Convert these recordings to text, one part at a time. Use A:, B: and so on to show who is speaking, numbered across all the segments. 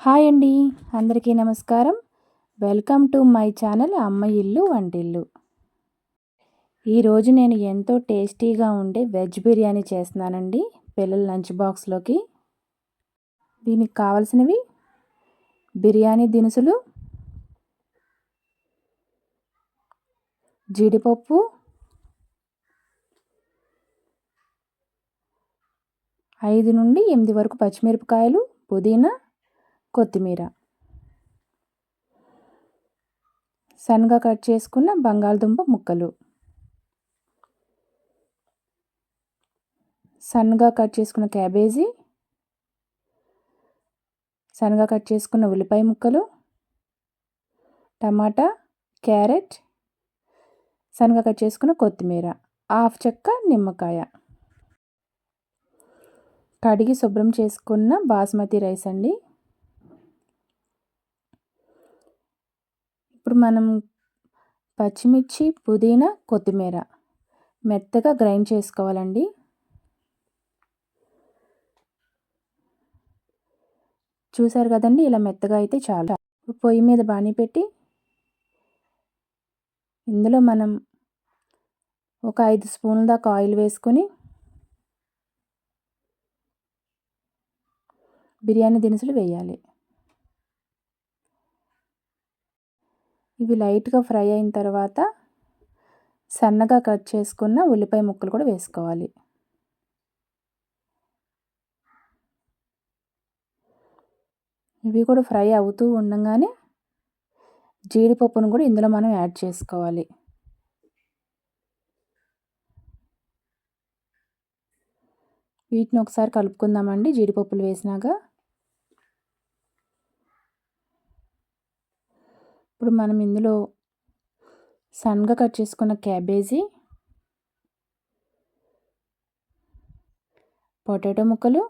A: Hi అండి. అందరికీ నమస్కారం. వెల్కమ్ టు మై ఛానల్ అమ్మ ఇల్లు వంటిల్లు. ఈరోజు నేను ఎంతో టేస్టీగా ఉండే వెజ్ బిర్యానీ చేస్తున్నానండి. పిల్లల లంచ్ బాక్స్లోకి. దీనికి కావలసినవి బిర్యానీ దినుసులు జీడిపప్పు ఐదు నుండి ఎనిమిది వరకు పచ్చిమిరపకాయలు పుదీనా కొత్తిమీర. సన్నగా కట్ చేసుకున్న బంగాళదుంప ముక్కలు. సన్నగా కట్ చేసుకున్న క్యాబేజీ. సన్నగా కట్ చేసుకున్న ఉల్లిపాయ ముక్కలు. టమాటా క్యారెట్. సన్నగా కట్ చేసుకున్న కొత్తిమీర. హాఫ్ చెక్క నిమ్మకాయ. కడిగి శుభ్రం చేసుకున్న బాస్మతి రైస్ అండి. ఇప్పుడు మనం పచ్చిమిర్చి పుదీనా కొత్తిమీర మెత్తగా గ్రైండ్ చేసుకోవాలండి. చూసారు కదండి ఇలా మెత్తగా అయితే చాలా. పొయ్యి మీద బాణీ పెట్టి ఇందులో మనం ఒక ఐదు స్పూన్ల దాకా ఆయిల్ వేసుకొని బిర్యానీ దినుసులు వేయాలి. ఇవి లైట్గా ఫ్రై అయిన తర్వాత సన్నగా కట్ చేసుకున్న ఉల్లిపాయ ముక్కలు కూడా వేసుకోవాలి. ఇవి కూడా ఫ్రై అవుతూ ఉండగానే జీడిపప్పును కూడా ఇందులో మనం యాడ్ చేసుకోవాలి. వీటిని ఒకసారి కలుపుకుందామండి. జీడిపప్పులు వేసినాక ఇప్పుడు మనం ఇందులో సన్గా కట్ చేసుకున్న క్యాబేజీ పొటాటో ముక్కలు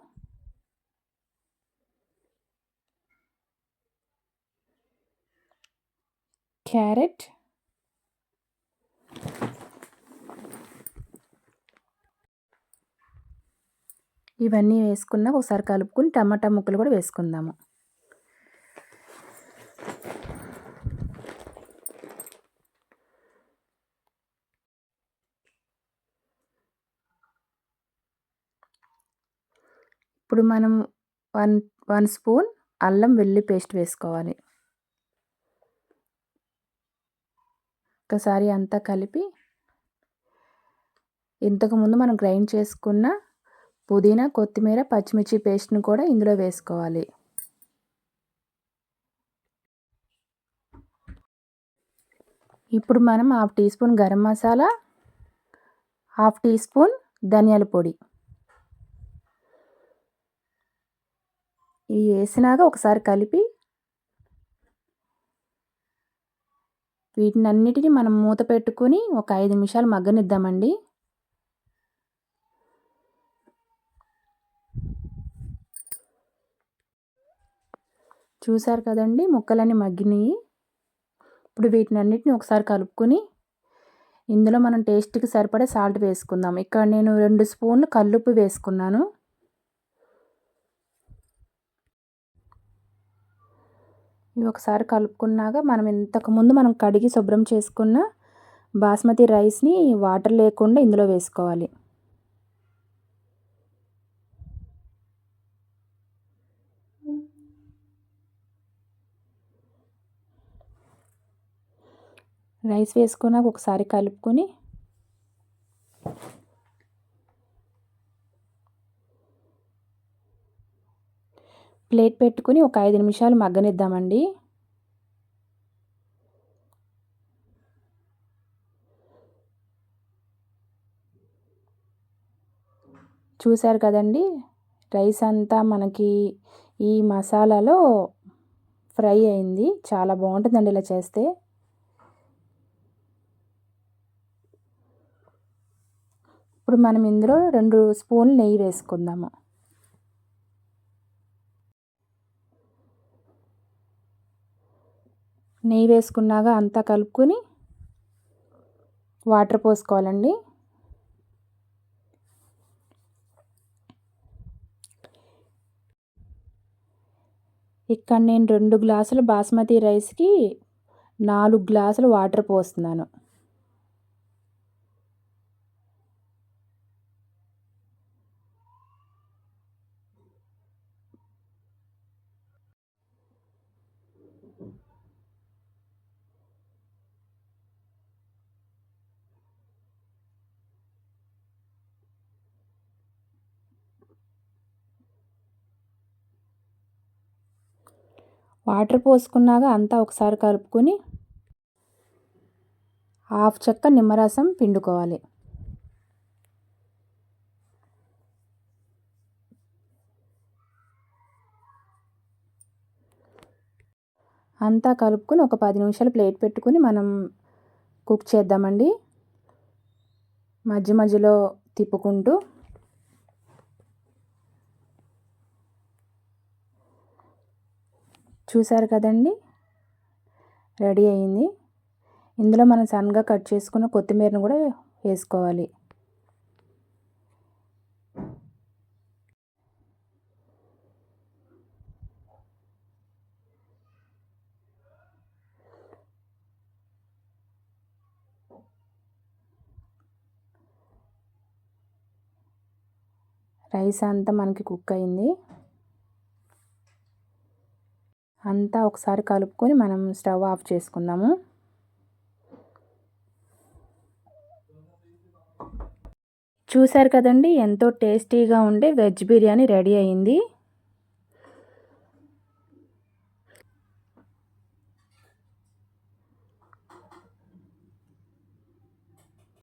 A: క్యారెట్ ఇవన్నీ వేసుకున్న ఒకసారి కలుపుకుని టమాటా ముక్కలు కూడా వేసుకుందాము. ఇప్పుడు మనం వన్ వన్ స్పూన్ అల్లం వెల్లి పేస్ట్ వేసుకోవాలి. ఒకసారి అంతా కలిపి ఇంతకుముందు మనం గ్రైండ్ చేసుకున్న పుదీనా కొత్తిమీర పచ్చిమిర్చి పేస్ట్ని కూడా ఇందులో వేసుకోవాలి. ఇప్పుడు మనం half teaspoon garam masala half teaspoon ధనియాల పొడి. ఇవి వేసినాక ఒకసారి కలిపి వీటిని అన్నిటినీ మనం మూత పెట్టుకుని ఒక ఐదు నిమిషాలు మగ్గనిద్దామండి. చూసారు కదండి ముక్కలన్నీ మగ్గినాయి. ఇప్పుడు వీటిని అన్నిటిని ఒకసారి కలుపుకొని ఇందులో మనం టేస్ట్కి సరిపడే సాల్ట్ వేసుకుందాం. ఇక్కడ నేను రెండు స్పూన్లు కల్లుప్పు వేసుకున్నాను. ఇవి ఒకసారి కలుపుకున్నాక మనం ఇంతకుముందు మనం కడిగి శుభ్రం చేసుకున్న బాస్మతి రైస్ని వాటర్ లేకుండా ఇందులో వేసుకోవాలి. రైస్ వేసుకున్నాక ఒకసారి కలుపుకొని ప్లేట్ పెట్టుకుని ఒక ఐదు నిమిషాలు మగ్గనిద్దామండి. చూశారు కదండి రైస్ అంతా మనకి ఈ మసాలాలో ఫ్రై అయింది. చాలా బాగుంటుందండి ఇలా చేస్తే. ఇప్పుడు మనం ఇందులో రెండు స్పూన్లు నెయ్యి వేసుకుందాము. నెయ్యి వేసుకున్నాక అంతా కలుపుకొని వాటర్ పోసుకోవాలండి. ఇక్కడ నేను రెండు గ్లాసులు బాస్మతి రైస్కి నాలుగు గ్లాసులు వాటర్ పోస్తున్నాను. వాటర్ పోసుకున్నాక అంతా ఒకసారి కలుపుకొని హాఫ్ చెక్క నిమ్మరసం పిండుకోవాలి. అంతా కలుపుకొని ఒక పది నిమిషాలు ప్లేట్ పెట్టుకుని మనం కుక్ చేద్దామండి. మధ్య మధ్యలో తిప్పుకుంటూ చూసారు కదండి? రెడీ అయింది. ఇందులో మనం సన్గా కట్ చేసుకున్న కొత్తిమీరను కూడా వేసుకోవాలి. రైస్ అంతా మనకి కుక్ అయింది. అంతా ఒకసారి కలుపుకొని మనం స్టవ్ ఆఫ్ చేసుకుందాము. చూసారు కదండి ఎంతో టేస్టీగా ఉండే వెజ్ బిర్యానీ రెడీ అయింది.